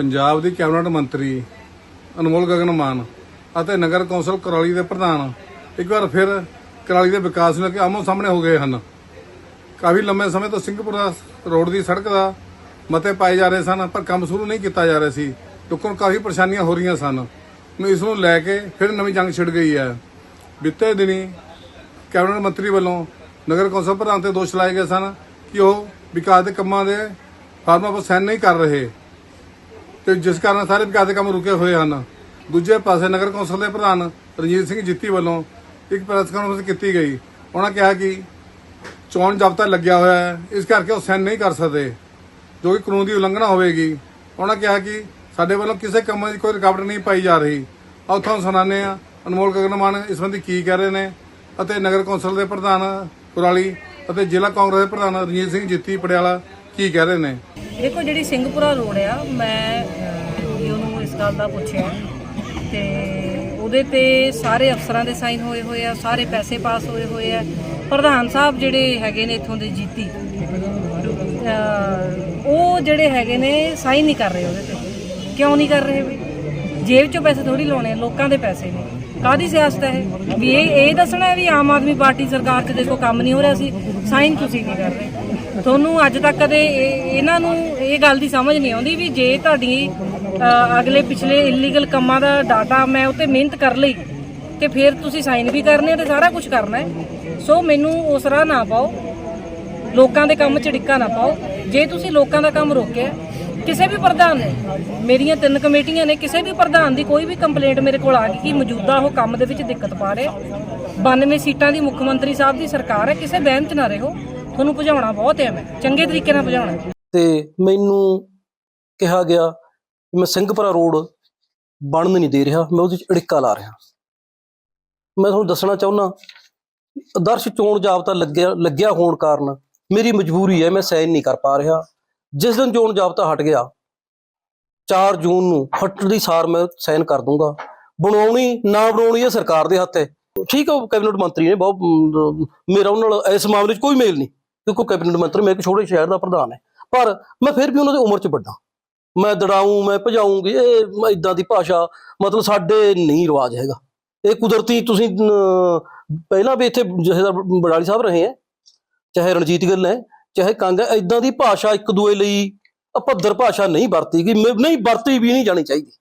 ਪੰਜਾਬ ਦੀ cabinet ਮੰਤਰੀ ਅਨਮੋਲ ਗਗਨ ਮਾਨ ਅਤੇ ਨਗਰ council ਕਰਾਲੀ ਦੇ ਪ੍ਰਧਾਨ ਇੱਕ ਵਾਰ ਫਿਰ ਕਰਾਲੀ ਦੇ ਵਿਕਾਸ ਨੂੰ ਲੈ ਕੇ ਆਮੋ ਸਾਹਮਣੇ ਹੋ ਗਏ ਹਨ। ਕਾਫੀ ਲੰਮੇ ਸਮੇਂ ਤੋਂ ਸਿੰਘਪੁਰਾ ਰੋਡ ਦੀ ਸੜਕ ਦਾ ਮਤੇ ਪਾਏ ਜਾ ਰਹੇ ਸਨ, ਪਰ ਕੰਮ ਸ਼ੁਰੂ ਨਹੀਂ ਕੀਤਾ ਜਾ ਰਿਹਾ ਸੀ। ਲੋਕਾਂ ਨੂੰ ਕਾਫੀ ਪਰੇਸ਼ਾਨੀਆਂ ਹੋ ਰਹੀਆਂ ਸਨ। ਇਸ ਨੂੰ ਲੈ ਕੇ ਫਿਰ ਨਵੀਂ ਜੰਗ ਛਿੜ ਗਈ ਹੈ। ਬੀਤੇ ਦਿਨੀ ਕੈਬਨਿਟ ਮੰਤਰੀ ਵੱਲੋਂ ਨਗਰ ਕੌਂਸਲ ਪ੍ਰਧਾਨ ਤੇ ਦੋਸ਼ ਲਾਏ ਗਏ ਸਨ ਕਿ ਉਹ ਵਿਕਾਸ ਦੇ ਕੰਮਾਂ ਦੇ ਫਾਰਮਾਂ ਪਰ ਸਹਿਣ ਨਹੀਂ ਕਰ ਰਹੇ। ਤੇ ਜਿਸ ਕਾਰਨ ਸਾਰੇ ਵਿਕਾਸ ਦੇ ਕੰਮ ਰੁਕੇ ਹੋਏ ਹਨ। ਦੂਜੇ ਪਾਸੇ ਨਗਰ ਕੌਂਸਲ ਦੇ ਪ੍ਰਧਾਨ ਰਣਜੀਤ ਸਿੰਘ ਜਿੱਤੀ ਵੱਲੋਂ ਇੱਕ ਪ੍ਰੈਸ ਕਾਨਫਰੰਸ ਕੀਤੀ ਗਈ। ਉਹਨਾਂ ਕਿਹਾ ਕਿ ਚੋਣ ਜਾਬਤਾ ਲੱਗਿਆ ਹੋਇਆ ਹੈ, ਇਸ ਕਰਕੇ ਉਹ ਸਾਈਨ ਨਹੀਂ ਕਰ ਸਕਦੇ। ਜੋ ਕਿ ਕਾਨੂੰਨ ਦੀ ਉਲੰਘਣਾ ਹੋਵੇਗੀ, ਉਹਨਾਂ ਕਿਹਾ ਕਿ ਸਾਡੇ ਵੱਲੋਂ ਕਿਸੇ ਕੰਮ ਦੀ ਕੋਈ ਰੁਕਾਵਟ ਨਹੀਂ ਪਾਈ ਜਾ ਰਹੀ। ਆਓ ਤੁਹਾਨੂੰ ਸੁਣਾਉਂਦੇ ਆ ਅਨਮੋਲ ਗਗਨ ਮਾਨ ਇਸ ਸੰਬੰਧੀ ਕੀ ਕਹਿ ਰਹੇ ਨੇ ਅਤੇ ਨਗਰ ਕੌਂਸਲ ਦੇ ਪ੍ਰਧਾਨ ਕੁਰਾਲੀ ਅਤੇ ਜ਼ਿਲ੍ਹਾ ਕਾਂਗਰਸ ਦੇ ਪ੍ਰਧਾਨ ਰਣਜੀਤ ਸਿੰਘ ਜਿੱਤੀ ਪਟਿਆਲਾ ਕੀ ਕਹਿ ਰਹੇ ਨੇ? ਦੇਖੋ ਜਿਹੜੀ ਸਿੰਘਪੁਰਾ ਰੋਡ ਆ ਮੈਂ ਡੀਓ ਨੂੰ ਇਸ ਗੱਲ ਦਾ ਪੁੱਛਿਆ। ਤੇ ਉਹਦੇ ਤੇ ਸਾਰੇ ਅਫਸਰਾਂ ਦੇ ਸਾਈਨ ਹੋਏ ਹੋਏ ਆ ਸਾਰੇ ਪੈਸੇ ਪਾਸ ਹੋਏ ਹੋਏ ਆ। ਪ੍ਰਧਾਨ ਸਾਹਿਬ ਜਿਹੜੇ ਹੈਗੇ ਨੇ ਇੱਥੋਂ ਦੇ ਜੀਤੀ ਅਹ, ਉਹ ਜਿਹੜੇ ਹੈਗੇ ਨੇ ਸਾਈਨ ਨਹੀਂ ਕਰ ਰਹੇ ਉਹਦੇ ਤੇ। ਕਿਉਂ ਨਹੀਂ ਕਰ ਰਹੇ ਵੀ? ਜੇਬ ਚੋਂ ਪੈਸੇ ਥੋੜੀ ਲਾਉਣੇ ਲੋਕਾਂ ਦੇ ਪੈਸੇ ਨੇ। ਕਾਦੀ ਸਿਆਸਤ ਹੈ ਇਹ? ਵੀ ਇਹ ਇਹ ਦੱਸਣਾ ਹੈ ਵੀ ਆਮ ਆਦਮੀ ਪਾਰਟੀ ਸਰਕਾਰ 'ਚ ਦੇਖੋ ਕੰਮ ਨਹੀਂ ਹੋ ਰਿਹਾ ਸੀ ਸਾਈਨ ਤੁਸੀਂ ਨਹੀਂ ਕਰ ਰਹੇ। ਤੁਹਾਨੂੰ ਅੱਜ ਤੱਕ ਕਦੇ ਇਹ- ਇਹਨਾਂ ਨੂੰ ਇਹ ਗੱਲ ਦੀ ਸਮਝ ਨਹੀਂ ਆਉਂਦੀ ਵੀ ਜੇ ਤੁਹਾਡੀ ਅਗਲੇ ਪਿਛਲੇ ਇਲੀਗਲ ਕੰਮਾਂ ਦਾ ਡਾਟਾ ਮੈਂ ਉੱਤੇ ਮਿਹਨਤ ਕਰ ਲਈ, ਤੇ ਫਿਰ ਤੁਸੀਂ ਸਾਈਨ ਵੀ ਕਰਨੇ ਆ ਤੇ ਸਾਰਾ ਕੁਝ ਕਰਨਾ ਹੈ। ਸੋ ਮੈਨੂੰ ਉਸ ਰਾਹ ਨਾ ਪਾਓ। ਲੋਕਾਂ ਦੇ ਕੰਮ 'ਚ ਡਿੱਕਾ ਨਾ ਪਾਓ। ਜੇ ਤੁਸੀਂ ਲੋਕਾਂ ਦਾ ਕੰਮ ਰੋਕਿਆ, ਕਿਸੇ ਵੀ ਪ੍ਰਧਾਨ ਨੇ, ਮੇਰੀਆਂ ਤਿੰਨ ਕਮੇਟੀਆਂ ਨੇ, ਕਿਸੇ ਵੀ ਪ੍ਰਧਾਨ ਦੀ ਕੋਈ ਵੀ ਕੰਪਲੇਂਟ ਮੇਰੇ ਕੋਲ ਆ ਗਈ ਕਿ ਮੌਜੂਦਾ ਉਹ ਕੰਮ ਦੇ ਵਿੱਚ ਦਿੱਕਤ ਪਾ ਰਿਹਾ 92 ਸੀਟਾਂ ਦੀ ਮੁੱਖ ਮੰਤਰੀ ਸਾਹਿਬ ਦੀ ਸਰਕਾਰ ਹੈ, ਕਿਸੇ ਬਹਿਮ 'ਚ ਨਾ ਰਹੋ। ਤੁਹਾਨੂੰ ਭਜਾਉਣਾ ਬਹੁਤ ਹੈ ਮੈਂ, ਚੰਗੇ ਤਰੀਕੇ ਨਾਲ ਭਜਾਉਣਾ ਤੇ ਮੈਨੂੰ ਕਿਹਾ ਗਿਆ ਮੈਂ ਸਿੰਘਪੁਰਾ ਰੋਡ ਬਣਨ ਨਹੀਂ ਦੇ ਰਿਹਾ, ਮੈਂ ਉਹਦੇ ਚ ਅੜਿੱਕਾ ਲਾ ਰਿਹਾ। ਮੈਂ ਤੁਹਾਨੂੰ ਦੱਸਣਾ ਚਾਹੁੰਦਾ ਆਦਰਸ਼ ਚੋਣ ਜਾਬਤਾ ਲੱਗਿਆ ਲੱਗਿਆ ਹੋਣ ਕਾਰਨ ਮੇਰੀ ਮਜਬੂਰੀ ਹੈ, ਮੈਂ ਸਾਈਨ ਨਹੀਂ ਕਰ ਪਾ ਰਿਹਾ। ਜਿਸ ਦਿਨ ਚੋਣ ਜਾਬਤਾ ਹਟ ਗਿਆ 4 ਜੂਨ ਨੂੰ ਹਟਣ ਦੀ ਸਾਰ ਮੈਂ ਸਾਈਨ ਕਰ ਦੂੰਗਾ। ਬਣਾਉਣੀ, ਨਾ ਬਣਾਉਣੀ ਇਹ ਸਰਕਾਰ ਦੇ ਹੱਥ ਹੈ। ਠੀਕ ਹੈ ਉਹ ਕੈਬਨਿਟ ਮੰਤਰੀ ਨੇ, ਬਹੁਤ ਮੇਰਾ ਉਹਨਾਂ ਨਾਲ ਇਸ ਮਾਮਲੇ 'ਚ ਕੋਈ ਮੇਲ ਨਹੀਂ। ਕਿਉਂਕਿ ਕੈਬਨਿਟ ਮੰਤਰੀ ਮੈਂ ਇੱਕ ਛੋਟੇ ਸ਼ਹਿਰ ਦਾ ਪ੍ਰਧਾਨ ਹੈ। ਪਰ ਮੈਂ ਫਿਰ ਵੀ ਉਹਨਾਂ ਦੀ ਉਮਰ 'ਚ ਵੱਡਾ। ਮੈਂ ਦੜਾਊਂ, ਮੈਂ ਭਜਾਊਂਗੀ ਇਹ ਇਦਾਂ ਦੀ ਭਾਸ਼ਾ, ਮਤਲਬ ਸਾਡੇ ਨਹੀਂ ਰਿਵਾਜ ਹੈਗਾ। ਇਹ ਕੁਦਰਤੀ ਤੁਸੀਂ ਪਹਿਲਾਂ ਵੀ ਇੱਥੇ ਜਥੇਦਾਰ ਬਡਾਲੀ ਸਾਹਿਬ ਰਹੇ ਹੈ। ਚਾਹੇ ਰਣਜੀਤ ਗਿੱਲ ਹੈ, ਚਾਹੇ ਕੰਗ ਹੈ ਇਦਾਂ ਦੀ ਭਾਸ਼ਾ ਇੱਕ ਦੂਏ ਲਈ ਅਪੱਧਰ ਭਾਸ਼ਾ ਨਹੀਂ ਵਰਤੀ ਗਈ। ਮੈਂ- ਨਹੀਂ ਵਰਤੀ ਵੀ ਨਹੀਂ ਜਾਣੀ ਚਾਹੀਦੀ।